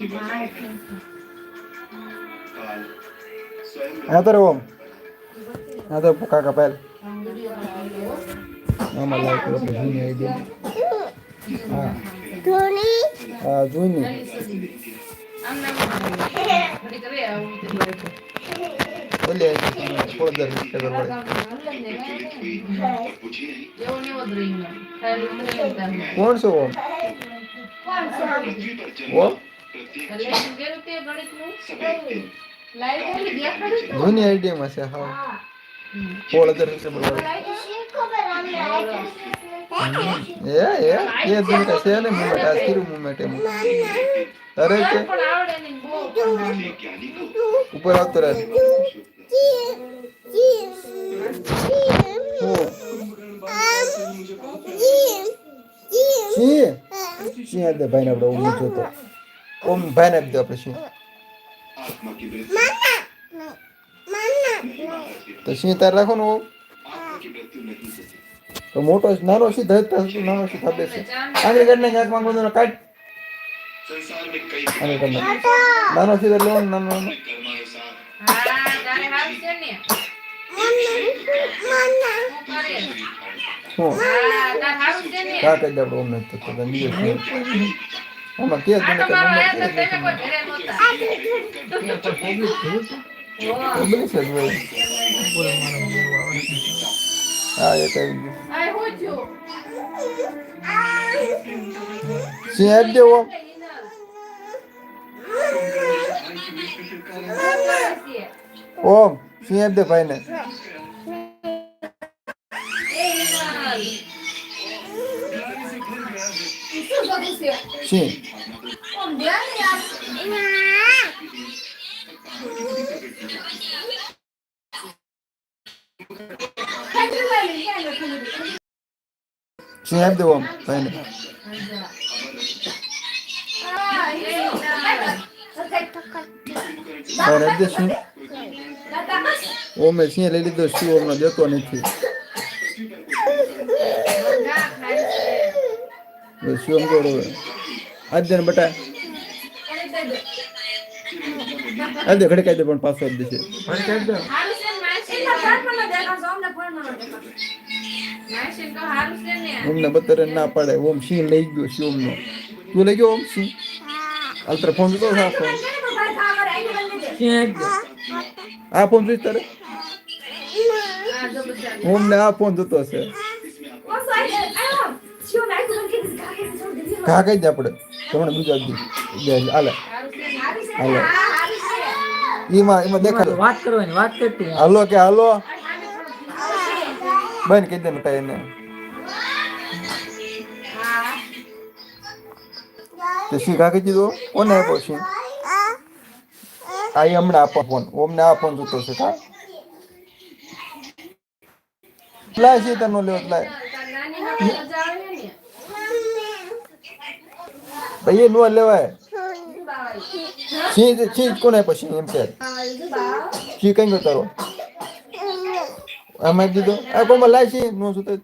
હા તો ઓમ હા તો કાકા પહેલ આમાં લાઈક કરો આપણે જૂની આઈડી હા હા જૂની ઓલી આઈડી થોડા દર ખબર પડે કોણ જૂની આઈડીમાં છે. હા. ને અરે કે? ઉપર આવતો રહે. સિંહ સિંહ આપી દે આપણે ઓમ જોતો? ઓમ ભાઈને આપી દો આપણે સિંહ તો સિંહ તાર રાખો ને તો મોટો નાનો સિંહ ધરતા નાનો સિંહ થાબે છે આગળ કરીને ક્યાંક માંગો તો કાઢ. નાનો સિંહ એટલે નાનો નાનો. હું કા દે આપણે ઓમ નથી થતો તને કે બની છે ભાઈ હા એ કઈ ગયું સિંહ આપી દેવો ઓમ સિંહ આપી દે ભાઈને સિંહ સિંહ આપી દેવો ભાઈને ભાઈને આપી દે સિંહ ઓમે સિંહ લઈ લીધો સિંહ ઓમનો દેતો નથી હવે સિંહ જોડો આજ દે ને કાઢી દે પણ પાછો આપી દેશે ઘડી કાઢી દે ઓમને બતરે ના પાડે ઓમ સિંહ લઈ ગયો સિંહ ઓમનો તું લઈ ગયો ઓમ સિંહ અલ્ટ્રા ફોન તો હા ફોન આ ફોન જોઈશ તારે ઓમને આ ફોન જોતો હશે ઘા કહી દે આપણે. તમને બીજો આપી દે હાલે. હાલે. એમાં એમાં દેખાડો. વાત કરવાની વાત કરતી હાલો કે હાલો? બંધ કહી દે ને એને. તે સિંહ ઘા કહી દીધો કોને આપ્યો છે આ હમણાં આપો ફોન. ઓમને આ ફોન જોતો છે કા? લાય છે તનો લેવો લાય. ભાઈ નો લેવાય. સિંહ સિંહ કોને પછી એમ છે સિંહ કઈ તારો? આમાં દીધો આ કોમાં લાય છે નો સુતે.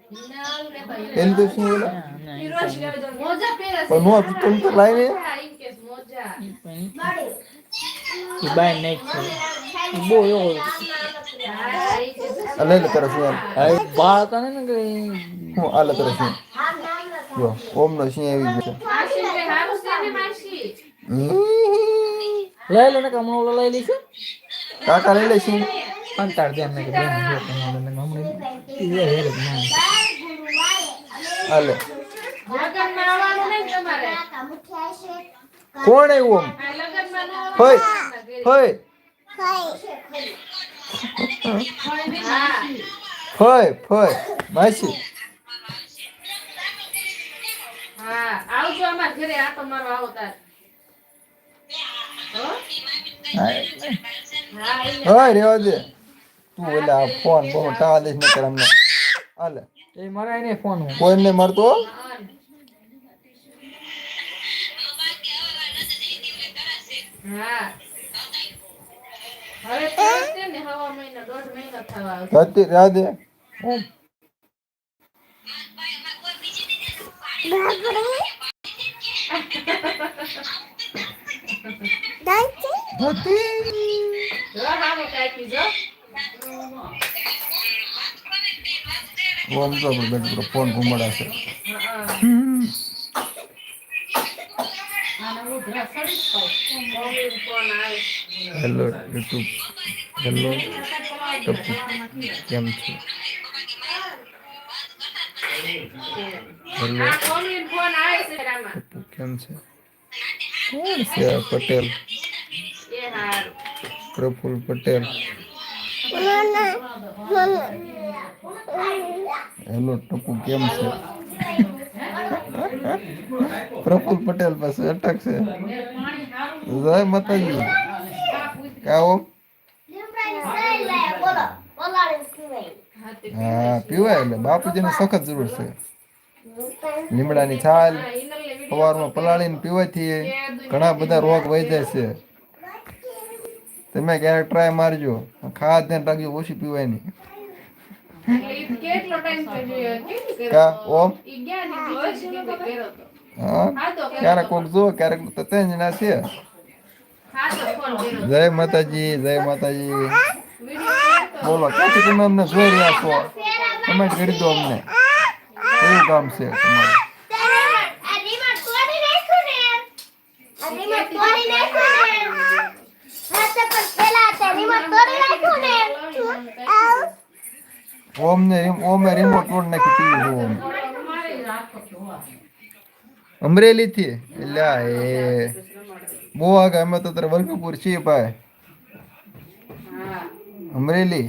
એમ તો સિંહ ઓલા પણ નો તું તો લાય ને. બાય નહીં છે. બહુ એવો આ લઈ લે તારો સિંહ હાલ. ને કે હું જો ઓમ નો સિંહ આવી ગયો છે. લઈ લે ને કમળો ઓલો લઈ લઈશું? કાકા લઈ લઈશું. અંતાર દે એમને કે બેન જો કે હમણાં હમણાં ઈ હે રે ના હાલે. કોણ એવું આમ? હોય હોય. હોય હોય. માસી. હા આવજો અમાર ઘરે. આ તમારો આવો તાર? હા રેવા દે તું એટલે આ ફોન બહુ ટાવા દઈશ નકર અમને હાલે. એ મરાય ને ફોન કોઈ કોઈને મારતો? હો. દે ઓમ તો ફોન ઘુમાડાશે. છે હેલો યુટ્યુબ. હેલો કેમ છો? હેલો કેમ છે? કોણ છે? પટેલ. પ્રફુલ પટેલ. હેલો ટપુ કેમ છે? પ્રફુલ પટેલ પાસે અટક છે. જય માતાજી. કાઓ હા? પીવાય એટલે. બાપુજીને સખત જરૂર છે. લીમડાની છાલ સવારમાં પલાળીને પીવાથી ઘણા બધા રોગ વહી જાય છે. તમે ક્યારેક ટ્રાય મારજો. ખાવા ધ્યાન રાખજો ઓછી પીવાય નહીં કેટલો ટાઈમ કેટલી કા ઓમ? ઈ ગયા ને જોઈ છે કે કર્યો તો હા હા? ક્યારેક કોક જો ક્યારેક તો ત્રણ જણા છે જય માતાજી જય માતાજી. બોલો ક્યાંથી તમે અમને જોઈ રહ્યા છો? કમેન્ટ કરી દો અમને. કયું કામ છે તમારું? ઓમને ને ઓમે રિમોટ તોડ નાખી ટીવી ઓમ અમરેલી થી એટલે એ બહુ આગળ અમે તો તારે વલ્લભપુર છીએ ભાઈ હા અમરેલી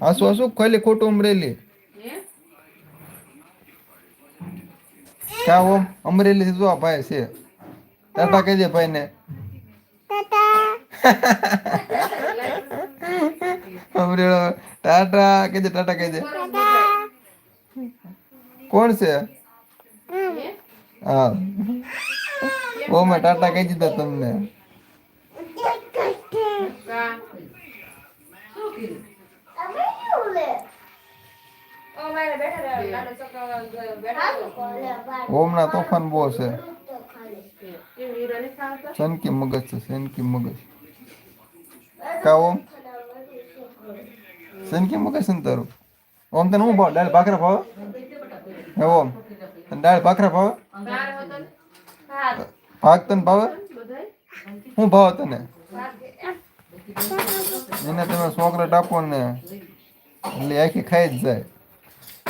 આસુ આસુ ખાલી ખોટું અમરેલી ક્યાં ઓમ અમરેલી થી જો આ ભાઈ છે ટાટા કહેજે ભાઈ ને અમરેલી ટાટા કહેજે ટાટા કહેજે. કોણ છે? હા. ઓ મેં ટાટા કહી દીધા તમને? ઓમના તોફાન બહુ છે. સનકી મગજ છે સનકી મગજ. કા ઓમ? સનકી મગજ છે ને તારું ઓમ તને હું ભાવ દાળ ભાખરા ભાવ હે ઓમ તને દાળ ભાખરા ભાવ હા ભાગ તને ભાવે શું ભાવ તને એને તમે ચોકલેટ આપો ને એટલે આખી ખાઈ જ જાય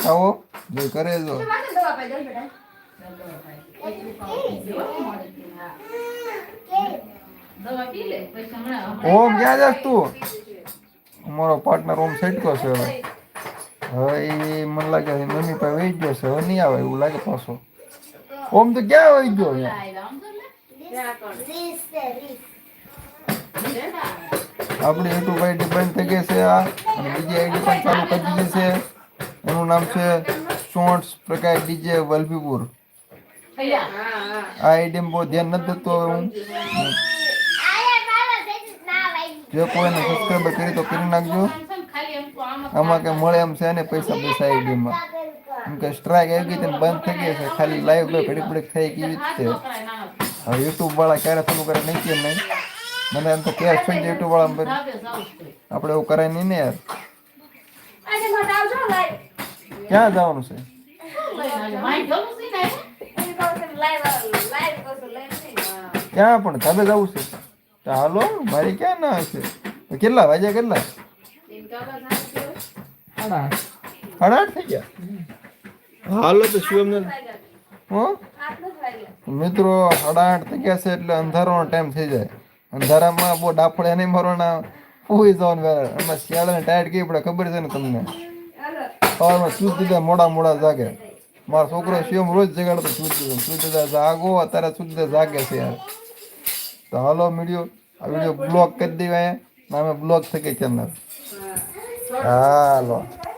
આવો જો કરે જો ઓમ ક્યાં જાસ તું અમારો પાર્ટનર ઓમ સટકો છે. હવે હવે એ મને લાગે મમ્મી પાસે વહી ગયો છે. હવે નહીં આવે એવું લાગે પાછો. ઓમ તો ક્યાં વહી ગયો આપણી યુટ્યુબ આઈડી બંધ થઈ ગઈ છે આ. અને બીજી આઈડી પણ ચાલુ કરી દીધી છે. એનું નામ છે શોર્ટ્સ પ્રકાશ ડીજે વલભીપુર આ આઈડી બહુ ધ્યાન નથી દેતો હવે હું. જે કોઈને સબસ્ક્રાઈબ કરી તો કરી નાખજો. આમાં કે મળે એમ છે ને પૈસા પૈસા આઈડીમાં એમ. કે સ્ટ્રાઇક આવી ગઈ તેને બંધ થઈ ગઈ છે. ખાલી લાઈવ ગયો ઘડી પડી થઈ ગઈ છે. હવે યુટ્યુબ વાળા ક્યારે ચાલુ કરે નહીં કે નહીં. મને એમ તો કેસ થઈ જાય યુટ્યુબ વાળા આપણે એવું કરાય નહીં ને યાર. ક્યાં જવાનું છે? ક્યાં પણ ધાબે જવું છે? હાલો મારી ક્યાં ના હશે? કેટલા વાગ્યા કેટલા? સાડા આઠ થઈ ગયા. હાલો તો શિવમ ને? હો? મિત્રો સાડા આઠ થઈ ગયા છે એટલે અંધારાનો ટાઈમ થઈ જાય. અંધારામાં બહુ ડાફડે નહીં મારવાના. પૂરી જવાનું વેરા એમાં શિયાળાને ટાયર્ડ કેવી પડે ખબર છે ને તમને? સવારમાં સૂત દીધા મોડા મોડા જાગે. મારો છોકરો શિવમ રોજ જગાડતો સૂત દીધો સૂત દીધા જાગો અત્યારે સૂત દીધા જાગે છે યાર. તો હાલો વીડિયો આ વીડિયો બ્લોક કરી દેવાય. નામે બ્લોક થઈ ગઈ ચેનલ હાલો.